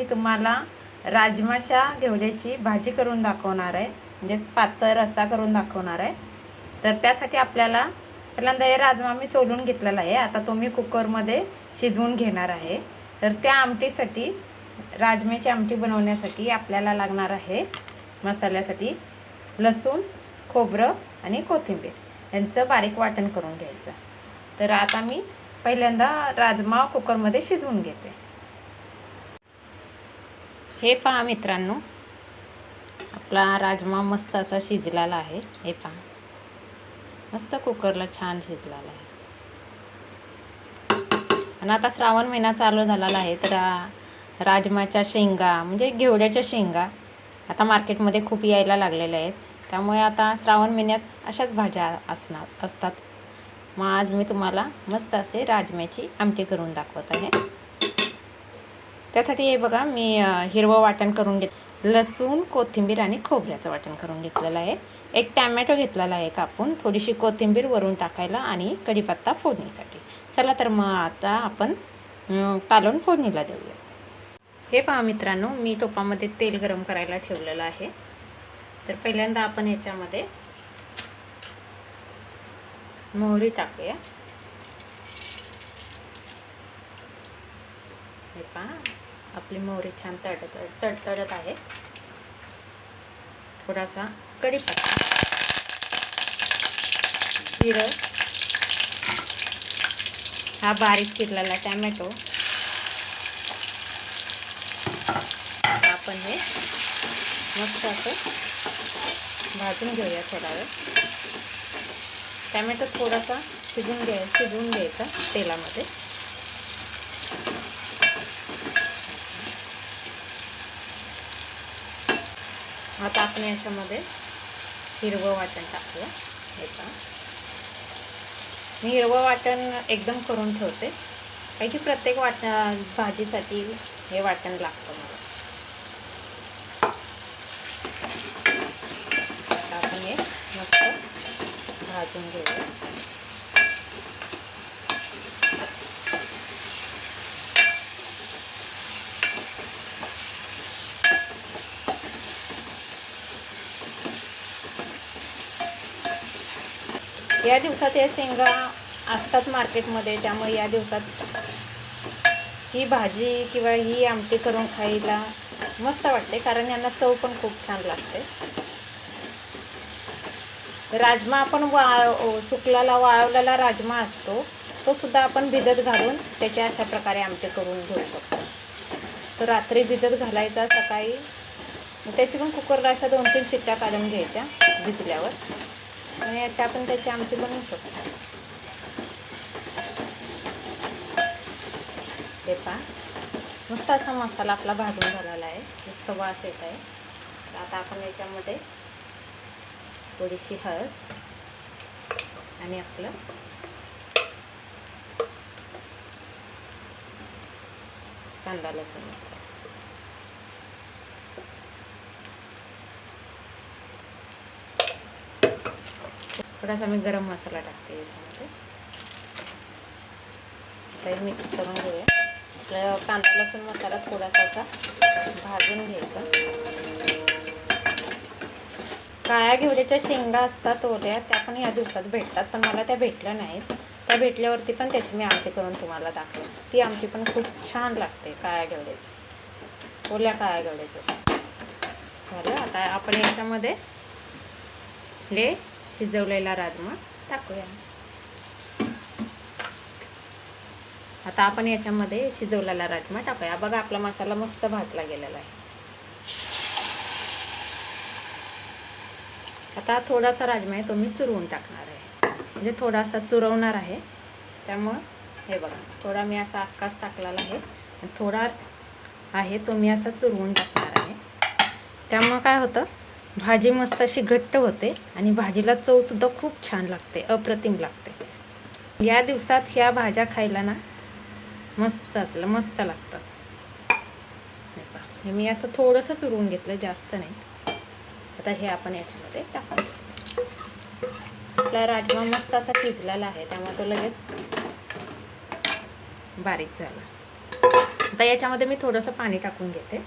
मी तुम्हाला राजमाच्या घेवल्याची भाजी करून दाखवणार आहे. म्हणजेच पातळ रस्सा करून दाखवणार आहे. तर त्यासाठी आपल्याला पहिल्यांदा हे राजमा मी सोलून घेतलेला आहे. आता तो मी कुकरमध्ये शिजवून घेणार आहे. तर त्या आमटीसाठी राजम्याची आमटी बनवण्यासाठी आपल्याला लागणार आहे मसाल्यासाठी लसूण खोबरं आणि कोथिंबीर. यांचं बारीक वाटण करून घ्यायचं. तर आता मी पहिल्यांदा राजमा कुकरमध्ये शिजवून घेते. हे पहा मित्रांनो. आपला राजमा मस्त असा शिजलेला आहे. हे पहा. मस्त कुकरला छान शिजलेला आहे. आणि आता श्रावण महिना चालू झालेला आहे तर राजमाच्या शेंगा म्हणजे घेवड्याच्या शेंगा आता मार्केटमध्ये खूप यायला लागलेल्या आहेत. त्यामुळे आता श्रावण महिन्यात अशाच भाज्या असणार असतात. मग आज मी तुम्हाला मस्त असे राजम्याची आमटी करून दाखवत आहे. त्यासाठी हे बघा मी हिरवं वाटण करून घेत लसूण कोथिंबीर आणि खोबऱ्याचं वाटण करून घेतलेलं आहे. एक टॅमॅटो घेतलेला आहे कापून थोडीशी कोथिंबीर वरून टाकायला आणि कढीपत्ता फोडणीसाठी. चला तर मग आता आपण अ, कालवण फोडणीला देऊया. हे पहा मित्रांनो मी टोपामध्ये तेल गरम करायला ठेवलेलं आहे. तर पहिल्यांदा आपण याच्यामध्ये मोहरी टाकूया. हे पहा. आपली मोहरी छान तडत तडतडत आहे. थोडासा कढीपत्ता. जिरं. हा बारीक चिरलेला टॅमॅटो. आपण हे मस्त असं भाजून घेऊया थोडा वेळ. टॅमॅटो थोडासा शिजून घ्याय शिजवून घ्यायचा तेलामध्ये. आता आपण याच्यामध्ये हिरवं वाटण टाकूया. हे मी हिरवं वाटण एकदम करून ठेवते. कारण की प्रत्येक वाट भाजीसाठी हे वाटण लागतं मला. आता आपण हे मस्त भाजून घेऊया. या दिवसात या शेंगा असतात मार्केटमध्ये त्यामुळे या दिवसात ही भाजी किंवा ही आमटी करून खायला मस्त वाटते कारण यांना चव पण खूप छान लागते. राजमा आपण वा सुकलाला वाळवलेला राजमा असतो तो सुद्धा आपण भिजत घालून त्याच्या अशा प्रकारे आमटे करून घेऊ शकतो. तो रात्री भिजत घालायचा सकाळी त्याची पण कुकरला अशा दोन तीन शिट्ट्या काढून घ्यायच्या भिजल्यावर. आणि याची आपण त्याची आमटी बनवू शकतो. हे पहा. नुसता असा मसाला आपला भाजून झालेला आहे. नुसतं वास येत आहे. तर आता आपण याच्यामध्ये थोडीशी हळद आणि आपलं कांदा लसूण मसाला. थोडासा मी गरम मसाला टाकते याच्यामध्ये. काही मिक्स करून घेऊया. आपल्याला कांदा लसूण मसाला थोडासा असा भाजून घ्यायचा. काळ्या घेवड्याच्या शेंगा असतात ओल्या त्या पण या दिवसात भेटतात पण मला त्या भेटल्या नाहीत. त्या भेटल्यावरती पण त्याची मी आमटी करून तुम्हाला दाखवेन. ती आमटी पण खूप छान लागते काळ्या घेवड्याची. ओल्या काळ्या घेवड्याची. झालं? आता आपण याच्यामध्ये ले शिजवलेला राजमा टाकूया. आता आपण याच्यामध्ये शिजवलेला राजमा टाकूया. बघा आपला मसाला मस्त भाजला गेलेला आहे. आता थोडासा राजमा आहे तो मी चुरवून टाकणार आहे. म्हणजे थोडासा चुरवणार आहे. त्यामुळं हे बघा थोडा मी असा आकाश टाकलेला आहे. थोडा आहे तो मी असा चुरवून टाकणार आहे. त्यामुळं काय होतं? भाजी मस्त अशी घट्ट होते आणि भाजीला चवसुद्धा खूप छान लागते अप्रतिम लागते. या दिवसात ह्या भाज्या खायला ना मस्त असलं मस्त लागतात. हे मी असं थोडंसं चुरवून घेतलं जास्त नाही. आता हे आपण याच्यामध्ये टाकू. आपला राजमा मस्त असा शिजलेला आहे त्यामुळे तो लगेच बारीक झाला. आता याच्यामध्ये मी थोडंसं पाणी टाकून घेते.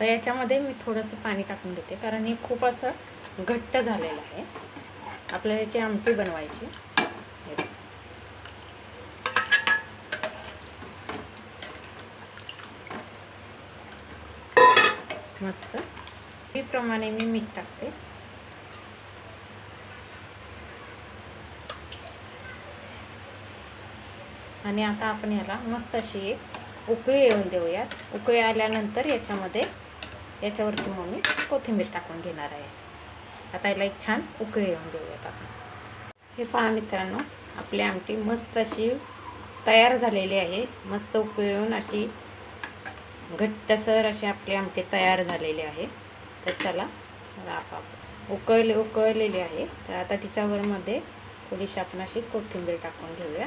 तर याच्यामध्ये मी थोडंसं पाणी टाकून देते कारण हे खूप असं घट्ट झालेलं आहे. आपल्याला याची आमटी बनवायची. मस्त. प्रमाणे मी मीठ टाकते. आणि आता आपण याला मस्त अशी एक उकळी येऊन देऊयात. उकळी आल्यानंतर याच्यामध्ये याच्यावरती मग मी कोथिंबीर टाकून घेणार आहे. आता याला एक छान उकळी येऊन देऊयात आपण. हे पहा मित्रांनो आपली आमटी मस्त अशी तयार झालेली आहे. मस्त उकळी येऊन अशी घट्टसर अशी आपली आमटी तयार झालेली आहे. तर चला आता उकळले उकळलेली आहे. तर आता तिच्यावरमध्ये थोडीशी आपण अशी कोथिंबीर टाकून घेऊया.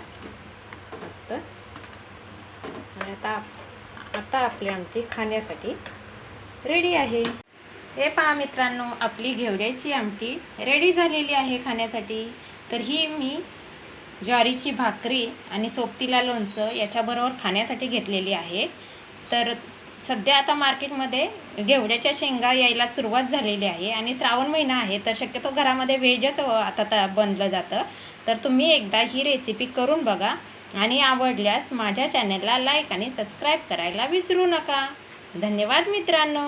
मस्त. आणि आता आता आपली आमटी खाण्यासाठी रेडी आहे. हे पहा मित्रांनो आपली घेवड्याची आमटी रेडी झालेली आहे खाण्यासाठी. तर ही मी ज्वारीची भाकरी आणि सोबतीला लोणचं याच्याबरोबर खाण्यासाठी घेतलेली आहे. तर सध्या आता मार्केटमध्ये घेवड्याच्या शेंगा यायला सुरुवात झालेली आहे आणि श्रावण महिना आहे तर शक्यतो घरामध्ये व्हेजच आता त बनलं जातं. तर तुम्ही एकदा ही रेसिपी करून बघा आणि आवडल्यास माझ्या चॅनलला लाईक आणि सबस्क्राईब करायला विसरू नका. धन्यवाद मित्रांनो.